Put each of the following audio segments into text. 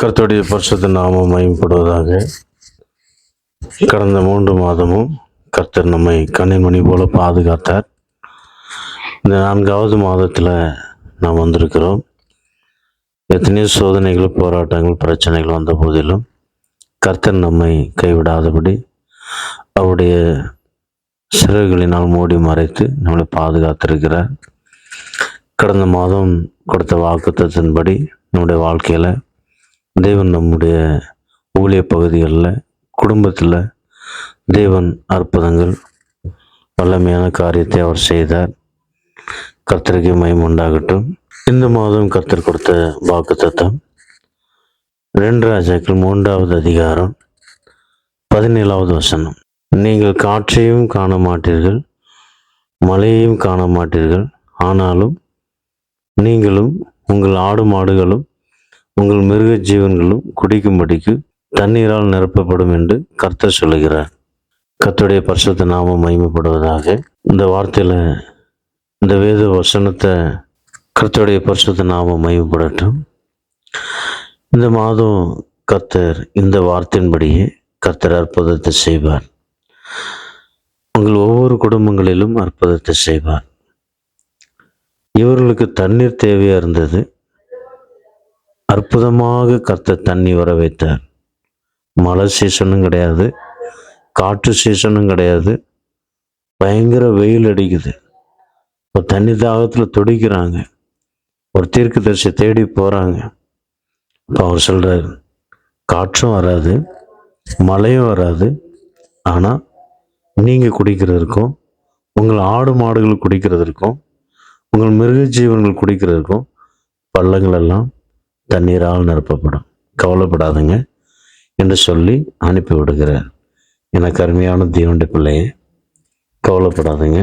கர்த்தருடைய பரிசுத்த நாமம் மயம்படுவதாக கடந்த மூன்று மாதமும் கர்த்தர் நம்மை கண்ணின் போல பாதுகாத்தார். இந்த நான்காவது மாதத்தில் நாம் வந்திருக்கிறோம். எத்தனையோ சோதனைகள் போராட்டங்கள் பிரச்சனைகள் வந்த போதிலும் கர்த்தர் நம்மை கைவிடாதபடி அவருடைய சிறகுகளினால் மூடி மறைத்து நம்மளை பாதுகாத்திருக்கிறார். கடந்த மாதம் கொடுத்த வாக்குத்தத்தின்படி நம்முடைய வாழ்க்கையில் தேவன் நம்முடைய ஊழிய பகுதிகளில் குடும்பத்தில் தேவன் அற்புதங்கள் வல்லமையான காரியத்தை அவர் செய்தார். கர்த்தருக்கு மயம் உண்டாகட்டும். இந்த மாதம் கர்த்தர் கொடுத்த வாக்கு தத்தம் ரெண்டு ராஜாக்கள் மூன்றாவது அதிகாரம் பதினேழாவது வசனம். நீங்கள் காற்றையும் காண மாட்டீர்கள் மழையையும் காண மாட்டீர்கள் ஆனாலும் நீங்களும் உங்கள் ஆடு மாடுகளும் உங்கள் மிருக ஜீவன்களும் குடிக்கும்படிக்கு தண்ணீரால் நிரப்பப்படும் என்று கர்த்தர் சொல்லுகிறார். கத்துடைய பரிசுத்த நாமம் மகிமைப்படுவதாக இந்த வார்த்தையில் இந்த வேத வசனத்தை கர்த்தருடைய பரிசுத்த நாமம் மகிமைப்படட்டும். இந்த மாதம் கர்த்தர் இந்த வார்த்தையின்படியே கர்த்தர் அற்புதத்தை செய்வார். உங்கள் ஒவ்வொரு குடும்பங்களிலும் அற்புதத்தை செய்வார். இவர்களுக்கு தண்ணீர் தேவையாக இருந்தது? அற்புதமாக கத்த தண்ணி வர வைத்தார் மழை சீசனும் கிடையாது காற்று சீசனும் கிடையாது. பயங்கர வெயில் அடிக்குது. இப்போ தண்ணி தாகத்தில் துடிக்கிறாங்க. ஒரு தீர்க்க தரிசி தேடி போகிறாங்க இப்போ அவர் சொல்கிறார் காற்றும் வராது மழையும் வராது ஆனால் நீங்கள் குடிக்கிறதுக்கும் உங்கள் ஆடு மாடுகள் குடிக்கிறதற்கும் உங்கள் மிருக ஜீவன்கள் குடிக்கிறதுக்கும் பள்ளங்களெல்லாம் தண்ணீரால் நிரப்பப்படும். கவலைப்படாதுங்க என்று சொல்லி அனுப்பி விடுகிறார். எனக்கு அருமையான தீவண்டி பிள்ளையே கவலைப்படாதுங்க.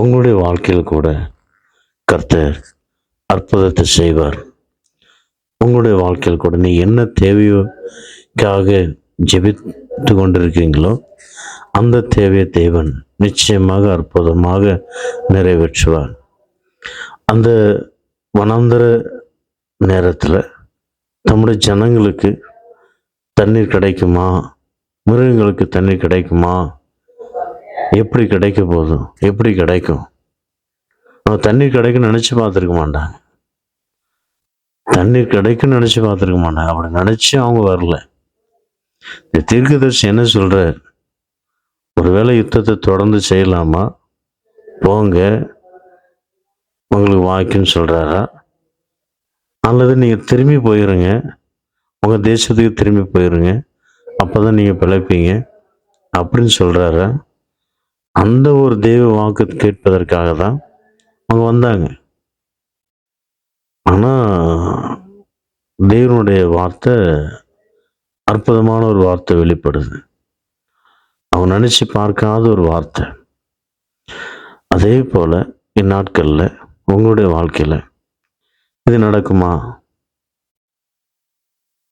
உங்களுடைய வாழ்க்கையில் கூட கர்த்தர் அற்புதத்தை செய்வார். உங்களுடைய வாழ்க்கையில் கூட நீ என்ன தேவையோக்காக ஜெபித்து கொண்டிருக்கீங்களோ அந்த தேவையை தேவன் நிச்சயமாக அற்புதமாக நிறைவேற்றுவார். அந்த வனாந்தர நேரத்தில் நம்முடைய ஜனங்களுக்கு தண்ணீர் கிடைக்குமா? மிருகங்களுக்கு தண்ணீர் கிடைக்குமா? எப்படி கிடைக்க போதும் எப்படி கிடைக்கும்? நம்ம தண்ணீர் கிடைக்கும்னு நினச்சி பார்த்துருக்க மாட்டாங்க. தண்ணீர் கிடைக்கும்னு நினச்சி பார்த்துருக்க மாட்டாங்க. அப்படி நினச்சி அவங்க வரல. இந்த தீர்க்கதர்சி என்ன சொல்கிறார் ஒருவேளை யுத்தத்தை தொடர்ந்து செய்யலாமா? போங்க. உங்களுக்கு வாய்க்குன்னு சொல்கிறாரா அல்லது நீங்கள் திரும்பி போயிருங்க. உங்கள் தேசத்துக்கு திரும்பி போயிருங்க. அப்போ தான் நீங்கள் பிழைப்பீங்க. அப்படின்னு சொல்கிறாரு அந்த ஒரு தெய்வ வாக்கு கேட்பதற்காக தான் அவங்க வந்தாங்க. ஆனால் தேவனுடைய வார்த்தை அற்புதமான ஒரு வார்த்தை வெளிப்படுது. அவன் நினச்சி பார்க்காத ஒரு வார்த்தை. அதே போல் இந்நாட்களில் உங்களுடைய வாழ்க்கையில் இது நடக்குமா?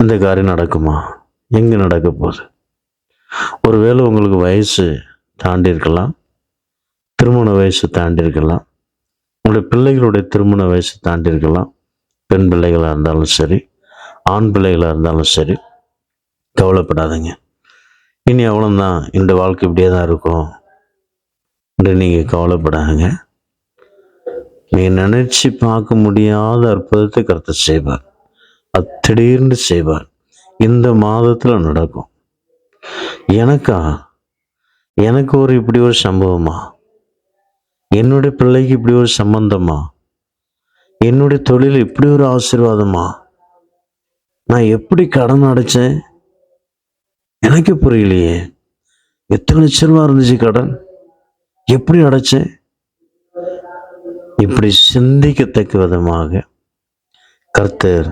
இந்த காரியம் நடக்குமா? எங்கே நடக்க போகுது? ஒருவேளை உங்களுக்கு வயசு தாண்டி இருக்கலாம் திருமண வயசு தாண்டி இருக்கலாம் உங்களுடைய பிள்ளைகளுடைய திருமண வயசு தாண்டி இருக்கலாம் பெண் பிள்ளைகளாக இருந்தாலும் சரி ஆண் பிள்ளைகளாக இருந்தாலும் சரி கவலைப்படாதீங்க. இனி அவ்வளோதான் இந்த வாழ்க்கை இப்படியே தான் இருக்கும். என்று நீங்கள் கவலைப்படாதுங்க. நீங்கள் நினச்சி பார்க்க முடியாத அற்புதத்தை கருத்து செய்வார். அத்திடீர்னு செய்வார். இந்த மாதத்தில் நடக்கும். எனக்கா? எனக்கு ஒரு இப்படி ஒரு சம்பவமா? என்னுடைய பிள்ளைக்கு இப்படி ஒரு சம்பந்தமா? என்னுடைய தொழில் இப்படி ஒரு ஆசீர்வாதமா? நான் எப்படி கடன் அடைச்சேன்? எனக்கு புரியலையே. எத்தனை லட்ச ரூபா இருந்துச்சு கடன்? எப்படி அடைச்சேன்? இப்படி சிந்திக்கத்தக்க விதமாக கர்த்தர்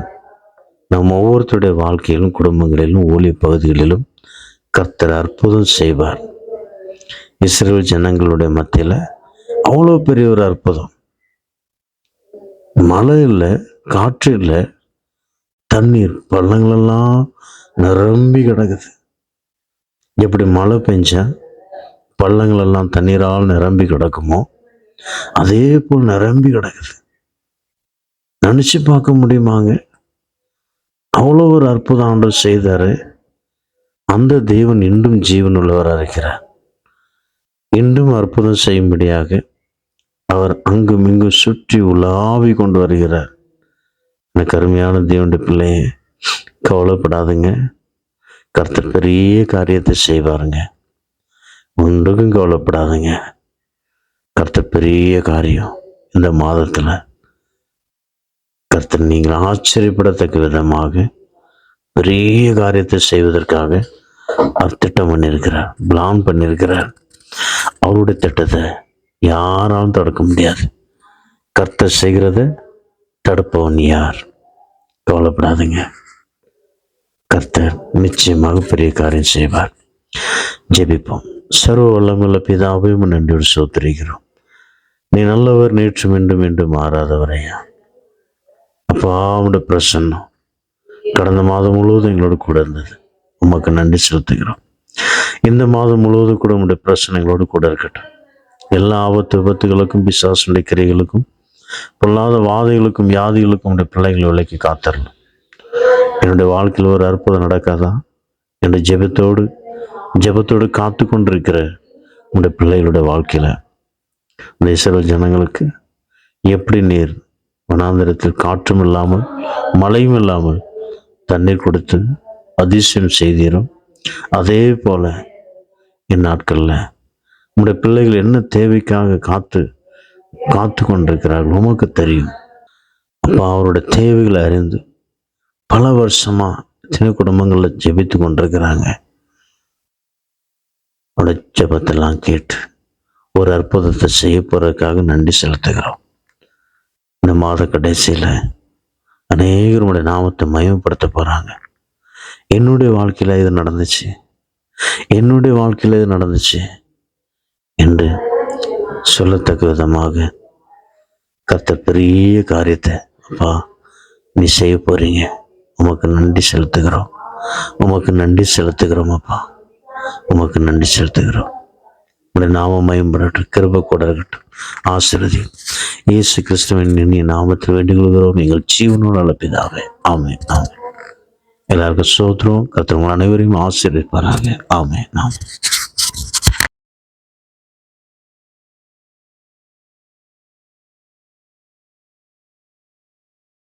நம் ஒவ்வொருத்தருடைய வாழ்க்கையிலும் குடும்பங்களிலும் ஊழிய பகுதிகளிலும் கர்த்தர் அற்புதம் செய்வார். இஸ்ரேல் ஜனங்களுடைய மத்தியில் அவ்வளோ பெரிய ஒரு அற்புதம். மழை இல்லை காற்று இல்லை தண்ணீர் பள்ளங்களெல்லாம் நிரம்பி கிடக்குது. எப்படி மழை பெஞ்சா பள்ளங்களெல்லாம் தண்ணீரால் நிரம்பி கிடக்குமோ அதே போல் நிரம்பி கிடக்குது. நினச்சி பார்க்க முடியுமாங்க? அவ்வளோ ஒரு அற்புதம் ஆண்டவர் செய்தாரு. அந்த தேவன் இன்றும் ஜீவன் உள்ளவராக இருக்கிறார். இன்றும் அற்புதம் செய்யும்படியாக அவர் அங்கும் இங்கும் சுற்றி உலாவி கொண்டு வருகிறார். எனக்கு அருமையான தேவனுடைய பிள்ளையே கவலைப்படாதுங்க. கருத்து பெரிய காரியத்தை செய்வாருங்க. ஒன்றுக்கும் கவலைப்படாதுங்க. கர்த்தர் பெரிய காரியம் இந்த மாதத்தில். கர்த்தர் நீங்கள் ஆச்சரியப்படத்தக்க விதமாக பெரிய காரியத்தை செய்வதற்காக அவர் திட்டம் பண்ணியிருக்கிறார் பிளான் பண்ணியிருக்கிறார். அவருடைய திட்டத்தை யாராலும் தடுக்க முடியாது. கர்த்தர் செய்கிறத தடுப்பவன் யார்? கவலைப்படாதுங்க. கர்த்தர் நிச்சயமாக பெரிய காரியம் செய்வார். ஜெபிப்போம். சர்வ வல்லமுள்ள பிதாவையும் நன்றியோடு சோத்திரிக்கிறோம். நீ நல்லவர் நேற்று மீண்டும் மீண்டும் மாறாதவரையா அப்பா உடைய பிரசன்னம் கடந்த மாதம் முழுவதும் எங்களோடு கூட இருந்தது. உமக்கு நன்றி செலுத்துகிறோம். இந்த மாதம் முழுவதும் கூட உங்களுடைய பிரச்சனைகளோடு கூட இருக்கட்டும். எல்லா ஆபத்து விபத்துகளுக்கும் பிசாசுடைய கிரைகளுக்கும் பொல்லாத வாதைகளுக்கும் வியாதிகளுக்கும் உடைய பிள்ளைகளை விலைக்கு காத்தரணும். என்னுடைய வாழ்க்கையில் ஒரு அற்புதம் நடக்காதா? என்னுடைய ஜெபத்தோடு ஜெபத்தோடு காத்து கொண்டிருக்கிற உடைய பிள்ளைகளுடைய வாழ்க்கையில் இந்த இஸ்ரேல் ஜனங்களுக்கு எப்படி நீர் வனாந்திரத்தில் காற்றும் இல்லாமல் மழையும் இல்லாமல் தண்ணீர் கொடுத்து அதிசயம் செய்தீரும் அதே போல இந்நாட்களில் நம்முடைய பிள்ளைகள் என்ன தேவைக்காக காத்து காத்து கொண்டிருக்கிறார்கள்? உமக்கு தெரியும். அப்போ அவருடைய தேவைகளை அறிந்து பல வருஷமா சின்ன குடும்பங்களில் ஜெபித்து கொண்டிருக்கிறாங்க. அவருடைய ஜெபத்தெல்லாம் கேட்டு ஒரு அற்புதத்தை செய்ய போறதுக்காக நன்றி செலுத்துகிறோம். இந்த மாத கடைசியில் அநேகருடைய நாமத்தை மயமப்படுத்த போகிறாங்க என்னுடைய வாழ்க்கையில் இது நடந்துச்சு. என்னுடைய வாழ்க்கையில் இது நடந்துச்சு என்று சொல்லத்தக்க விதமாக கத்த பெரிய காரியத்தை அப்பா நீ செய்ய போறீங்க. உமக்கு நன்றி செலுத்துகிறோம். உமக்கு நன்றி செலுத்துகிறோம் அப்பா. உமக்கு நன்றி செலுத்துகிறோம். உடைய நாம மயம்படட்டும் கிருப கூட இருக்கட்டும். ஆசிரதி இயேசு கிறிஸ்துவின் இனிய நாமத்தில் வேண்டிக் கொள்கிறோம் எங்கள் ஜீவனோடு அழைப்பிதாவே ஆமே ஆமே எல்லாருக்கும் சோத்திரம். கர்த்தர் அனைவரையும் ஆசீர்வதிப்பாராக. ஆமே ஆமே